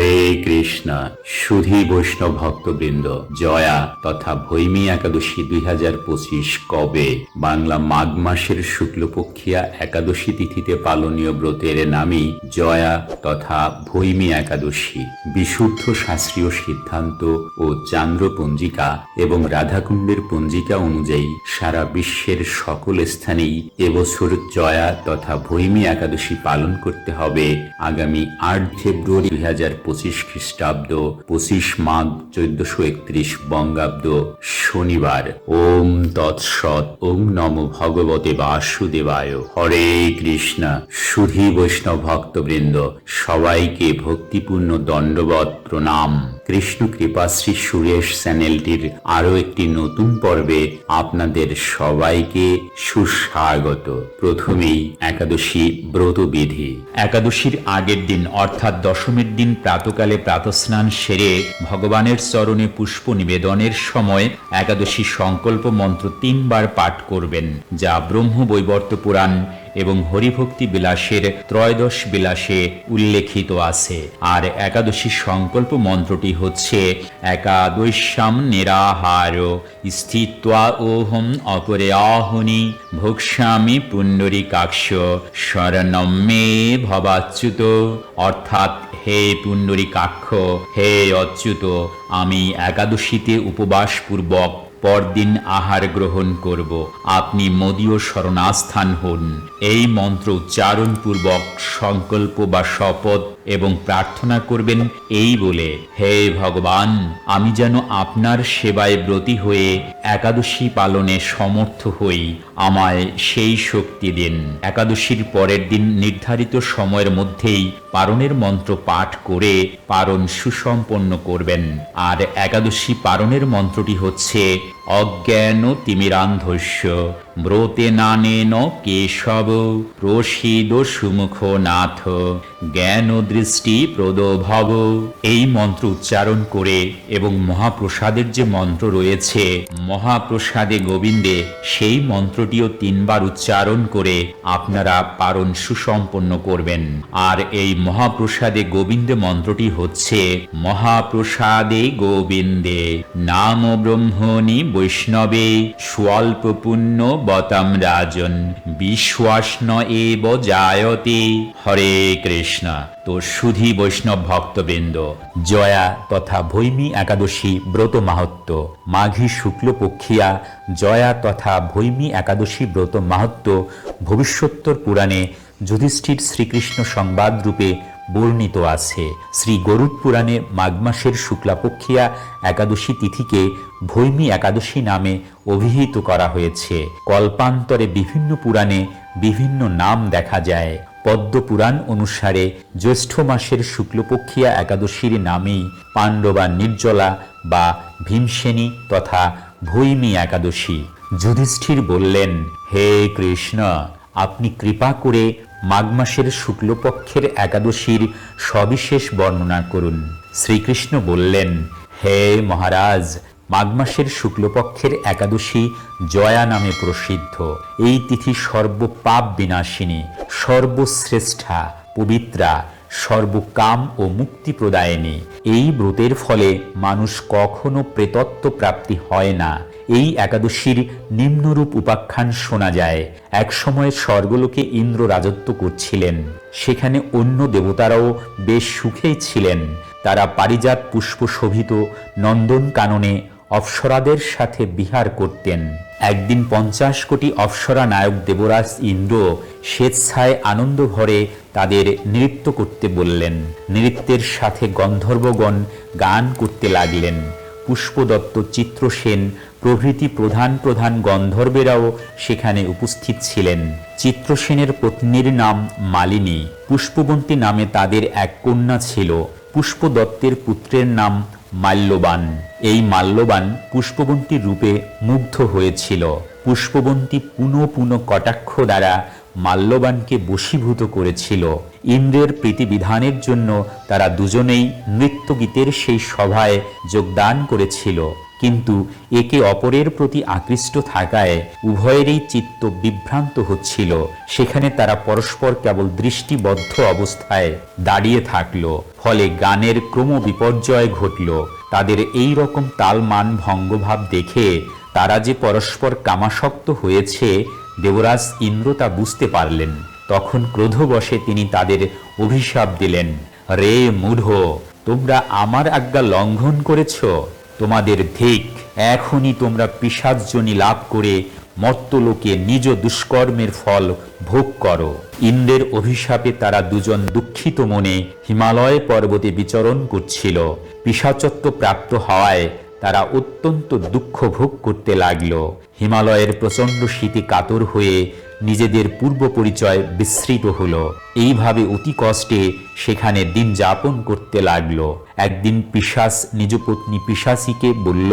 হরে কৃষ্ণ। সুধী বৈষ্ণব ভক্তবৃন্দ, জয়া তথা ভৈমী একাদশী দুই হাজার পঁচিশ কবে? বাংলা মাঘ মাসের শুক্লপক্ষিয়া একাদশী তিথিতে পালনীয় ব্রতের নামই জয়া তথা ভৈমী একাদশী। বিশুদ্ধ শাস্ত্রীয় সিদ্ধান্ত ও চান্দ্র পঞ্জিকা এবং রাধাকুণ্ডের পঞ্জিকা অনুযায়ী সারা বিশ্বের সকল স্থানেই এবছর জয়া তথা ভৈমী একাদশী পালন করতে হবে। আগামী আট ফেব্রুয়ারি দুই হাজার পঁচিশ খ্রিস্টাব্দ, পঁচিশ মাঘ চোদ্দশো একত্রিশ বঙ্গাব্দ শনিবার। ওম তৎসৎ, ওম নম ভগবতে বাসুদেবায়। হরে কৃষ্ণ। সুধী বৈষ্ণব ভক্তবৃন্দ, সবাইকে ভক্তিপূর্ণ দণ্ডবত প্রণাম। কৃষ্ণ কৃপাশ্রী সুরেশ চ্যানেলটির আরও একটি নতুন পর্বে আপনাদের সবাইকে সুস্বাগত। প্রথমেই একাদশী ব্রতবিধি। একাদশীর আগের দিন, অর্থাৎ দশমীর দিন প্রাতকালে প্রাতস্নান সেরে ভগবানের চরণে পুষ্প নিবেদনের সময় একাদশী সংকল্প মন্ত্র তিনবার পাঠ করবেন, যা ব্রহ্ম বৈবর্ত পুরাণ এবং হরিভক্তি বিলাসের ত্রয়োদশ বিলাসে উল্লেখিত আছে। আর একাদশী সংকল্প মন্ত্রটি হচ্ছে, একাদশ্যাম নিরাহার, স্থিত্বা ওহম অপরে আহনি ভোক্সামি পুণ্ডরিকাক্ষ, শরণম মে ভবাচ্যুত। অর্থাৎ, হে পুণ্ডরী কাক্ষ হে অচ্যুত, আমি একাদশীতে উপবাস পূর্বক পরদিন আহার গ্রহণ করব। আপনি মদীয় শরণাস্থান হন। এই মন্ত্র উচ্চারণ পূর্বক সংকল্প বা শপথ এবং প্রার্থনা করবেন এই বলে, হে ভগবান, আমি যেন আপনার সেবায় ব্রতী হয়ে একাদশী পালনে সমর্থ হই, আমায় সেই শক্তি দিন। একাদশীর পরের দিন নির্ধারিত সময়ের মধ্যেই পারণের মন্ত্র পাঠ করে পারণ সুসম্পন্ন করবেন। আর একাদশী পারণের মন্ত্রটি হচ্ছে অজ্ঞান তিমিরান্ধস্য, ব্রতে নানেন কেশব, প্রসিদ সুমুখ নাথ, জ্ঞান দৃষ্টি প্রদভব। এই মন্ত্র উচ্চারণ করে এবং মহাপ্রসাদের যে মন্ত্র রয়েছে, মহাপ্রসাদে গোবিন্দে সেই মন্ত্রটিও তিনবার উচ্চারণ করে আপনারা পারণ সুসম্পন্ন করবেন। আর এই মহাপ্রসাদে গোবিন্দে মন্ত্রটি হচ্ছে, মহাপ্রসাদে গোবিন্দে, নাম ব্রহ্মণি বৈষ্ণবে স্বল্প বতাম রাজন বিশ্বাস ন এব জায়তে। হরে কৃষ্ণ। তো সুধি বৈষ্ণব ভক্তবৃন্দ, জয়া তথা ভৈমী একাদশী ব্রত মাহাত্ম মাঘী শুক্লপক্ষিয়া, জয়া তথা ভৈমী একাদশী ব্রত মাহাত্ম ভবিষ্যোত্তর পুরাণে যুধিষ্ঠির শ্রীকৃষ্ণ সংবাদ রূপে বর্ণিত আছে। শ্রী গরুড পুরাণে মাঘ মাসের শুক্লাপক্ষিয়া একাদশী তিথিকে ভৈমী একাদশী নামে অভিহিত করা হয়েছে। কল্পান্তরে বিভিন্ন পুরাণে বিভিন্ন নাম দেখা যায়। পদ্মপুরাণ অনুসারে জ্যৈষ্ঠ মাসের শুক্লপক্ষিয়া একাদশীর নামেই পাণ্ডবা নির্জলা বা ভীমসেনী তথা ভৈমী একাদশী। যুধিষ্ঠির বললেন, হে কৃষ্ণ, আপনি কৃপা করে মাঘ মাসের শুক্লপক্ষের একাদশীর সবিশেষ বর্ণনা করুন। শ্রীকৃষ্ণ বললেন, হে মহারাজ, মাঘ মাসের শুক্লপক্ষের একাদশী জয়া নামে প্রসিদ্ধ। এই তিথি সর্বপাপ বিনাশিনী, সর্বশ্রেষ্ঠা, পবিত্রা, সর্বকাম ও মুক্তি প্রদায়নী। এই ব্রতের ফলে মানুষ কখনো প্রেতত্ব প্রাপ্তি হয় না। এই একাদশীর নিম্নরূপ উপাখ্যান শোনা যায়। একসময় স্বর্গলোকে ইন্দ্র রাজত্ব করছিলেন। সেখানে অন্য দেবতারাও বেশ সুখেই ছিলেন। তারা পারিজাত পুষ্প শোভিত নন্দন কাননে অপ্সরাদের সাথে বিহার করতেন। একদিন পঞ্চাশ কোটি অপ্সরা নায়ক দেবরাজ ইন্দ্র স্বেচ্ছায় আনন্দ ভরে তাদের নৃত্য করতে বললেন। নৃত্যের সাথে গন্ধর্বগণ গান করতে লাগলেন। পুষ্পদত্ত চিত্রসেন প্রভৃতি প্রধান প্রধান গন্ধর্বেরাও সেখানে উপস্থিত ছিলেন। চিত্রসেনের পত্নীর নাম মালিনী। পুষ্পবন্তী নামে তাদের এক কন্যা ছিল। পুষ্পদত্তের পুত্রের নাম মাল্যবান। এই মাল্যবান পুষ্পবন্তীর রূপে মুগ্ধ হয়েছিল। পুষ্পবন্তী পুনঃ পুনঃ কটাক্ষ দ্বারা মাল্যবানকে বশীভূত করেছিল। ইন্দ্রের প্রীতিবিধানের জন্য তারা দুজনেই নৃত্যগীতের সেই সভায় যোগদান করেছিল। কিন্তু একে অপরের প্রতি আকৃষ্ট থাকায় উভয়েরই চিত্ত বিভ্রান্ত হচ্ছিল। সেখানে তারা পরস্পর কেবল দৃষ্টিবদ্ধ অবস্থায় দাঁড়িয়ে থাকল, ফলে গানের ক্রম বিপর্যয় ঘটল। তাদের এই রকম তালমান ভঙ্গভাব দেখে তারা যে পরস্পর কামাসক্ত হয়েছে, দেবরাজ ইন্দ্র তা বুঝতে পারলেন। তখন ক্রোধবশে তিনি তাদের অভিশাপ দিলেন, রে মূঢ়, তোমরা আমার আজ্ঞা লঙ্ঘন করেছ? তোমাদের ধিক এখনই তোমরা পিসাজজনী লাভ করে মর্তলোকে নিজ দুষ্কর্মের ফল ভোগ করো। ইন্দ্রের অভিশাপে তারা দুজন দুঃখিত মনে হিমালয় পর্বতে বিচরণ করছিল। পিসাচত্ব প্রাপ্ত হওয়ায় তারা অত্যন্ত দুঃখ ভোগ করতে লাগল। হিমালয়ের প্রচণ্ড শীতে কাতর হয়ে নিজেদের পূর্ব পরিচয় বিস্মৃত হলো। এইভাবে অতি কষ্টে সেখানে দিন যাপন করতে লাগল। একদিন পিশাস নিজ পত্নী পিশাসীকে বলল,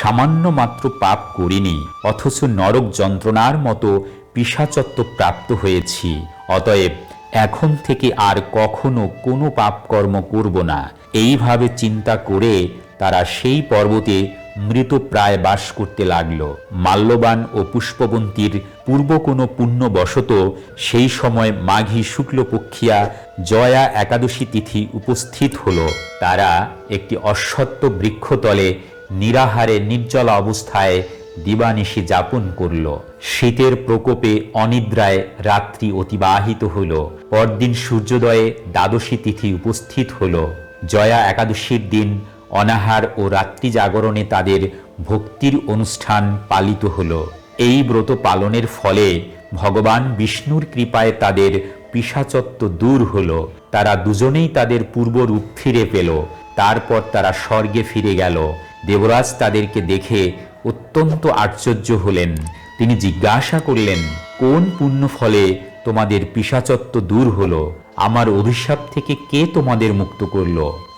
সামান্য মাত্র পাপ করিনি, অথচ নরক যন্ত্রণার মতো পিশাচত্ব প্রাপ্ত হয়েছি। অতএব এখন থেকে আর কখনো কোনো পাপকর্ম করব না। এইভাবে চিন্তা করে তারা সেই পর্বতে মৃত প্রায় বাস করতে লাগল। মাল্যবান ও পুষ্পবন্তীর পূর্ব কোনো পুণ্যবশত সেই সময় মাঘী শুক্লপক্ষিয়া জয়া একাদশী তিথি উপস্থিত হল। তারা একটি অশ্বত্থ বৃক্ষতলে নিরাহারে নির্জল অবস্থায় দিবানিশি যাপন করল। শীতের প্রকোপে অনিদ্রায় রাত্রি অতিবাহিত হল। পরদিন সূর্যোদয়ে দ্বাদশী তিথি উপস্থিত হল। জয়া একাদশীর দিন অনাহার ও রাত্রি জাগরণে তাদের ভক্তির অনুষ্ঠান পালিত হল। এই ব্রত পালনের ফলে ভগবান বিষ্ণুর কৃপায় তাদের পিসাচত্ব দূর হল। তারা দুজনেই তাদের পূর্বরূপ ফিরে পেল। তারপর তারা স্বর্গে ফিরে গেল। দেবরাজ তাদেরকে দেখে অত্যন্ত আশ্চর্য হলেন। তিনি জিজ্ঞাসা করলেন, কোন পুণ্য ফলে তোমাদের পিসাচত্ব দূর হলো? আমার অভিশাপ থেকে কে তোমাদের মুক্ত করল?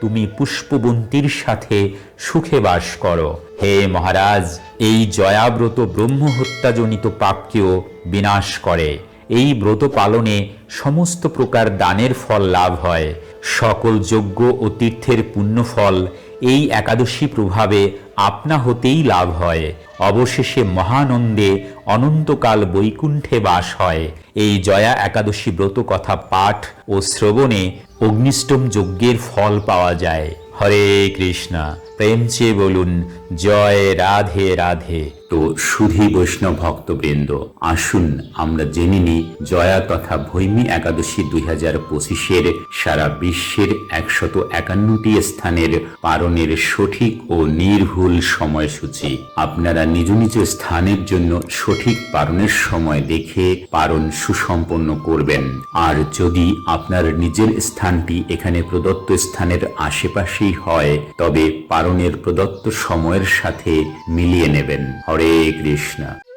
তুমি পুষ্পবন্তীর সাথে সুখে বাস করো। হে মহারাজ, এই জয়াব্রত ব্রহ্ম হত্যাজনিত পাপকেও বিনাশ করে। এই ব্রত পালনে সমস্ত প্রকার দানের ফল লাভ হয়। সকল যজ্ঞ ও তীর্থের পুণ্যফল এই একাদশী প্রভাবে আপনা হতেই লাভ হয়। অবশেষে মহানন্দে অনন্তকাল বৈকুণ্ঠে বাস হয়। এই জয়া একাদশী ব্রত কথা পাঠ ও শ্রবণে অগ্নিষ্টম যজ্ঞের ফল পাওয়া যায়। হরে কৃষ্ণা, প্রেম চেয়ে বলুন, জয় রাধে রাধে। তো সুধী বৈষ্ণব ভক্তবৃন্দ, আসুন আমরা জেনে নিই জয়া তথা ভৈমী একাদশী দুই হাজার পঁচিশের সারা বিশ্বের একশত একান্নটি স্থানের পারণের সঠিক ও নির্ভুল সময়সূচি। আপনারা নিজ নিজ স্থানের জন্য সঠিক পারণের সময় দেখে পারণ সুসম্পন্ন করবেন। আর যদি আপনার নিজের স্থানটি এখানে প্রদত্ত স্থানের আশেপাশেই হয়, তবে পারণের প্রদত্ত সময়ের সাথে মিলিয়ে নেবেন। হরে কৃষ্ণ।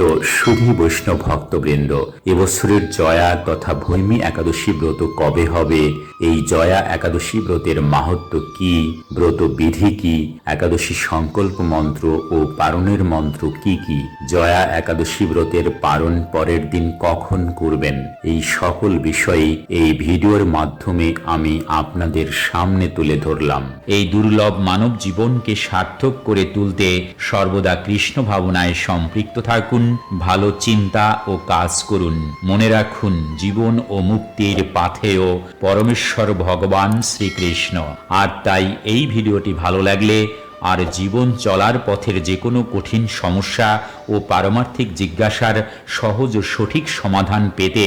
তো সুধী বৈষ্ণব ভক্তবৃন্দ, এবছরের জয়া তথা ভৈমী একাদশী ব্রত কবে হবে? এই জয়া একাদশী ব্রতের মাহাত্ম কি? ব্রত বিধি কি? একাদশী সংকল্প মন্ত্র ও পারণের মন্ত্র কি কি? জয়া একাদশী ব্রতের পারণ পরের দিন কখন করবেন? এই সকল বিষয়ে এই ভিডিওর মাধ্যমে আমি আপনাদের সামনে তুলে ধরলাম। এই দুর্লভ মানব জীবনকে সার্থক করে তুলতে সর্বদা কৃষ্ণ ভাবনায় সম্পৃক্ত থাকুন। ভালো চিন্তা ও কাজ করুন। মনে রাখুন, জীবন ও মুক্তির পাথেয় পরমেশ্বর ভগবান শ্রীকৃষ্ণ। আর তাই এই ভিডিওটি ভালো লাগলে আর জীবন চলার পথের যে কোনো কঠিন সমস্যা ও পারমার্থিক জিজ্ঞাসার সহজ ও সঠিক সমাধান পেতে